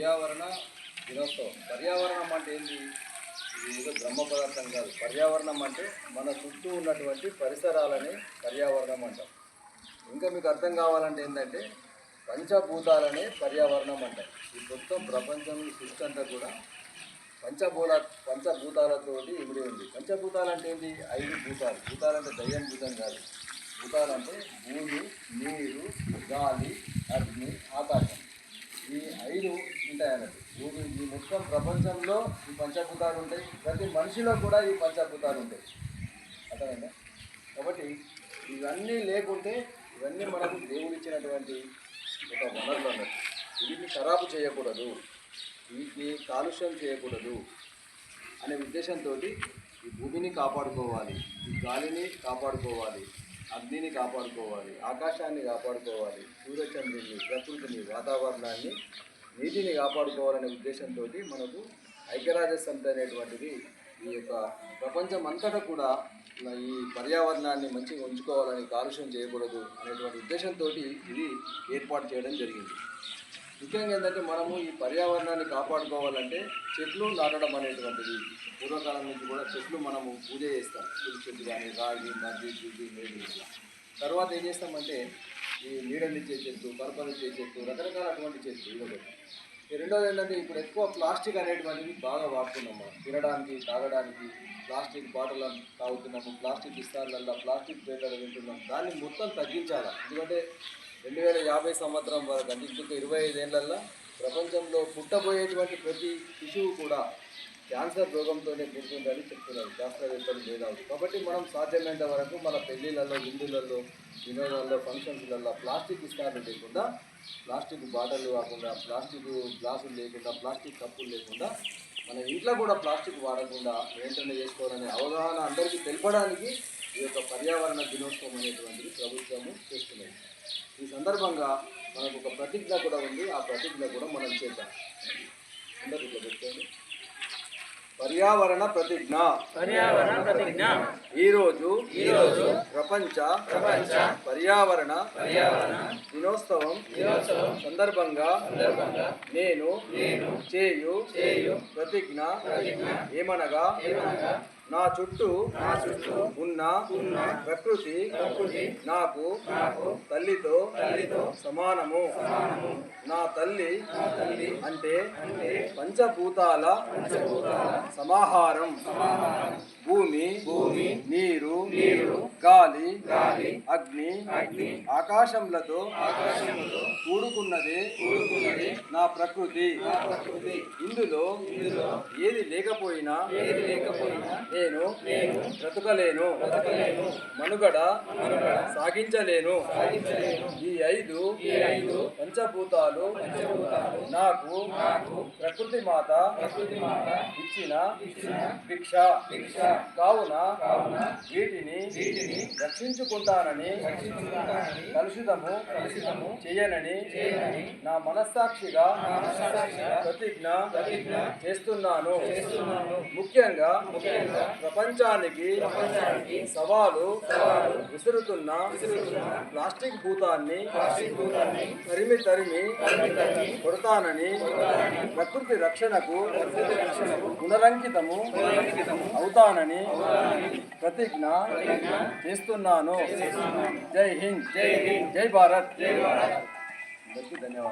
పర్యావరణ దినోత్సవం. పర్యావరణం అంటే ఏంటి ఇది ఏదో బ్రహ్మ పదార్థం కాదు. పర్యావరణం అంటే మన చుట్టూ ఉన్నటువంటి పరిసరాలని పర్యావరణం అంటాం. ఇంకా మీకు అర్థం కావాలంటే ఏంటంటే పంచభూతాలనే పర్యావరణం అంటారు ఈ మొత్తం ప్రపంచం సృష్టి అంతా కూడా పంచభూత పంచభూతాలతోటి ఇమిడి ఉంది. పంచభూతాలు అంటే ఏంటి ఐదు భూతాలు. భూతాలు అంటే దయ్యం భూతం కాదు. భూతాలు అంటే భూమి నీరు గాలి అగ్ని ఆకాశం. ఉంటాయి అన్నది భూమి ఈ మొత్తం ప్రపంచంలో ఈ పంచభూతాలు ఉంటాయి. ప్రతి మనిషిలో కూడా ఈ పంచభూతాలు ఉంటాయి. అర్థమైందా? కాబట్టి ఇవన్నీ లేకుంటే ఇవన్నీ మనకు దేవుడు ఇచ్చినటువంటి ఒక వనరులు అన్నట్టు. వీటిని ఖరాబు చేయకూడదు. వీటిని కాలుష్యం చేయకూడదు అనే ఉద్దేశంతో ఈ భూమిని కాపాడుకోవాలి. ఈ గాలిని కాపాడుకోవాలి. అగ్నిని కాపాడుకోవాలి. ఆకాశాన్ని కాపాడుకోవాలి. సూర్యచంద్రుని ప్రకృతిని వాతావరణాన్ని నీటిని కాపాడుకోవాలనే ఉద్దేశంతో మనకు ఐక్యరాజ్య సమితి అనేటువంటిది ఈ యొక్క ప్రపంచం అంతటా కూడా ఈ పర్యావరణాన్ని మంచిగా ఉంచుకోవాలని కాలుష్యం చేయకూడదు అనేటువంటి ఉద్దేశంతో ఇది ఏర్పాటు చేయడం జరిగింది. ముఖ్యంగా ఏంటంటే మనము ఈ పర్యావరణాన్ని కాపాడుకోవాలంటే చెట్లు నాటడం అనేటువంటిది. పూర్వకాలం నుంచి కూడా చెట్లు మనము పూజ చేస్తాం. తులసి చెట్లు కానీ రాగి మద్ది దుడ్డి మేడి తర్వాత ఏం చేస్తామంటే ఈ నీడనిచ్చే చెట్టు పరపనిచ్చే చెట్టు రకరకాలటువంటి చెట్లు ఇది ఈ రెండోది ఏంటంటే ఇప్పుడు ఎక్కువ ప్లాస్టిక్ అనేటువంటిది బాగా వాడుతున్నాం మనం తినడానికి తాగడానికి ప్లాస్టిక్ బాటిల్ తాగుతున్నాము ప్లాస్టిక్ ఇస్తారులల్లా ప్లాస్టిక్ పేపర్ తింటున్నాం. దాన్ని మొత్తం తగ్గించాలి? ఎందుకంటే రెండు వేల యాభై సంవత్సరం వరకు అంటే ఇరవై ఐదేళ్ళల్లో ప్రపంచంలో పుట్టబోయేటువంటి ప్రతి శిశువు కూడా క్యాన్సర్ రోగంతోనే పుడుతుందని చెప్తున్నారు. శాస్త్రవేత్తలు మేధావులు కాబట్టి మనం సాధ్యమైనంత వరకు మన పెళ్ళిళ్ళల్లో విందులలో వినోదాల్లో ఫంక్షన్స్లలో ప్లాస్టిక్ విస్తారాలు లేకుండా ప్లాస్టిక్ బాటలు కాకుండా ప్లాస్టిక్ గ్లాసులు లేకుండా ప్లాస్టిక్ కప్పులు లేకుండా మన ఇంట్లో కూడా ప్లాస్టిక్ వాడకుండా నియంత్రణ చేసుకోవాలనే అవగాహన అందరికీ తెలపడానికి ఈ యొక్క పర్యావరణ దినోత్సవం అనేటువంటిది ప్రభుత్వము చేస్తున్నది. ఈ సందర్భంగా మనకు ఒక ప్రతిజ్ఞ కూడా ఉంది. ఆ ప్రతిజ్ఞ కూడా మనం చేద్దాం. అందరికీ ఇట్లా పర్యావరణ ప్రతిజ్ఞ. పర్యావరణ ప్రతిజ్ఞ. ఈరోజు ఈరోజు ప్రపంచ ప్రపంచ పర్యావరణ పర్యావరణ దినోత్సవం దినోత్సవం సందర్భంగా సందర్భంగా నేను నేను చేయు చేయు ప్రతిజ్ఞ ప్రతిజ్ఞ ఏమనగా ఏమనగా నా చుట్టూ నా చుట్టూ ఉన్న ఉన్న ప్రకృతి ప్రకృతి నాకు నాకు తల్లితో తల్లితో సమానము. సమానము. నా తల్లి తల్లి అంటే అంటే పంచభూతాల పంచభూతాల సమాహారం. సమాహారం. భూమి భూమి నీరు నీరు గాలి గాలి అగ్ని అగ్ని ఆకాశంలతో ఆకాశముతో కూడుకున్నదే. కూడుకున్నది. నా ప్రకృతి. ఇందులో ఏది లేకపోయినా ఏది లేకపోయినా నేను బ్రతకలేను. మనుగడ సాగించలేను సాగించలేను. ఈ ఐదు ఈ ఐదు పంచభూతాలు పంచభూతాలు నాకు ప్రకృతి మాత ఇచ్చిన భిక్ష. కావున వీటిని రక్షించుకుంటానని కలుషితము కలుషితము చేయనని నా మనస్సాక్షిగా ప్రతిజ్ఞ ప్రతిజ్ఞ చేస్తున్నాను. ముఖ్యంగా ముఖ్యంగా ప్రపంచానికి సవాలు విసురుతున్న ప్లాస్టిక్ భూతాన్ని తరిమి తరిమి తరిమి పొందానని ప్రకృతి రక్షణకు పునరంకితము అవుతానని ప్రతిజ్ఞ చేస్తున్నాను. జై హింద్. జై భారత్. ధన్యవాదాలు.